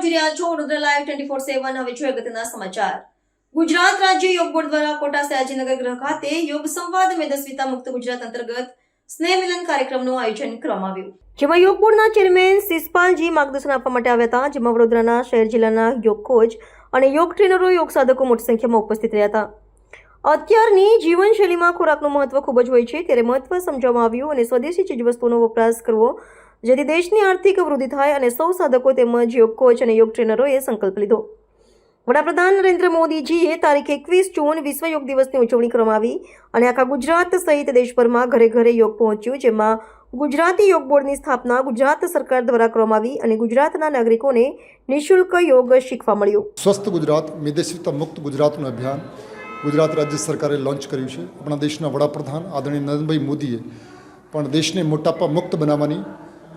આપ જોઈ કાર્યક્રમનું આયોજન કરવામાં આવ્યું. જેમાં યોગ બોર્ડના ચેરમેન શિષપાલજી માર્ગદર્શન આપવા માટે આવ્યા હતા, જેમાં વડોદરાના શહેર જિલ્લાના યોગ કોચ અને યોગ ટ્રેનરો, યોગ સાધકો મોટી સંખ્યામાં ઉપસ્થિત રહ્યા હતા. અત્યારની જીવનશૈલીમાં ખોરાકનું મહત્વ ખૂબ જ હોય છે, ત્યારે મહત્વ સમજાવવામાં આવ્યું અને સ્વદેશી ચીજવસ્તુઓનો વપરાશ કરવો જેથી દેશની આર્થિક વૃદ્ધિ થાય અને સૌ સાધકો તેમજ યોગ કોચ અને યોગ ટ્રેનરોએ સંકલ્પ લીધો. વડાપ્રધાન નરેન્દ્ર મોદીજીએ તારીખ એકવીસ જૂન વિશ્વ યોગ દિવસની ઉજવણી કરવામાં અને આખા ગુજરાત સહિત દેશભરમાં ઘરે ઘરે યોગ પહોંચ્યું, જેમાં ગુજરાતી યોગ બોર્ડની સ્થાપના ગુજરાત સરકાર દ્વારા કરવામાં આવી અને ગુજરાતના નાગરિકોને નિઃશુલ્ક યોગ શીખવા મળ્યું. સ્વસ્થ ગુજરાત મેદસ્વીતા મુક્ત ગુજરાતનું અભિયાન ગુજરાત રાજ્ય સરકારે લોન્ચ કર્યું છે. આપણા દેશના વડાપ્રધાન આદરણીય નરેન્દ્રભાઈ મોદીએ પણ દેશને મોટાપા મુક્ત બનાવવાની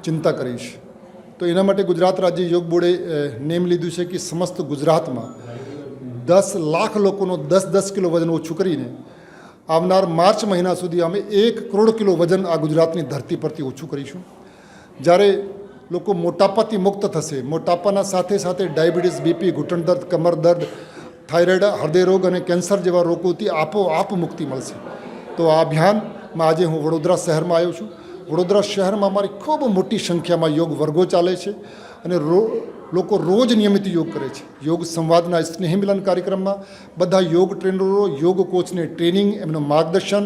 ચિંતા કરીશ. તો એના માટે ગુજરાત રાજ્ય યોગ બોર્ડે નેમ લીધું છે કે સમસ્ત ગુજરાતમાં દસ લાખ લોકોનો દસ દસ કિલો વજન ઓછું કરીને આવનાર માર્ચ મહિના સુધી અમે એક કરોડ કિલો વજન આ ગુજરાતની ધરતી પરથી ઓછું કરીશું. જ્યારે લોકો મોટાપાથી મુક્ત થશે, મોટાપાના સાથે સાથે ડાયાબિટીસ, બીપી ઘૂંટણ દર્દ કમર દર્દ થાઇરોઇડ હૃદય રોગ અને કેન્સર જેવા રોગોથી આપોઆપ મુક્તિ મળશે. તો આ અભિયાનમાં આજે હું વડોદરા શહેરમાં આવ્યો છું. વડોદરા શહેરમાં અમારી ખૂબ મોટી સંખ્યામાં યોગ વર્ગો ચાલે છે અને રો, લોકો રોજ નિયમિત યોગ કરે છે. યોગ સંવાદના સ્નેહ મિલન કાર્યક્રમમાં બધા યોગ ટ્રેનરો, યોગ કોચને ટ્રેનિંગ, એમનું માર્ગદર્શન,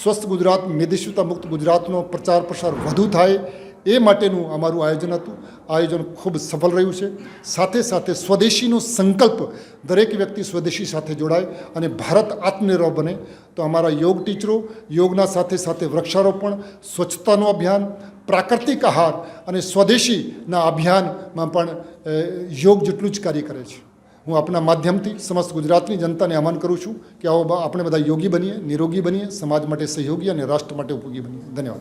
સ્વસ્થ ગુજરાત, મેદસ્વીતા મુક્ત ગુજરાતનો પ્રચાર પ્રસાર વધુ થાય એ માટેનું અમારું આયોજન હતું. આયોજન ખૂબ સફળ રહ્યું છે. સાથે સાથે સ્વદેશીનો સંકલ્પ દરેક વ્યક્તિ સ્વદેશી સાથે જોડાય અને ભારત આત્મનિર્ભર બને. તો અમારા યોગ ટીચરો, યોગના સાથે સાથે વૃક્ષારોપણ, સ્વચ્છતાનું અભિયાન, પ્રાકૃતિક આહાર અને સ્વદેશીના અભિયાનમાં પણ યોગ જેટલું જ કાર્ય કરે છે. હું આપના માધ્યમથી સમસ્ત ગુજરાતની જનતાને આહવાન કરું છું કે આવો આપણે બધા યોગી બનીએ, નિરોગી બનીએ, સમાજ માટે સહયોગી અને રાષ્ટ્ર માટે ઉપયોગી બનીએ. ધન્યવાદ.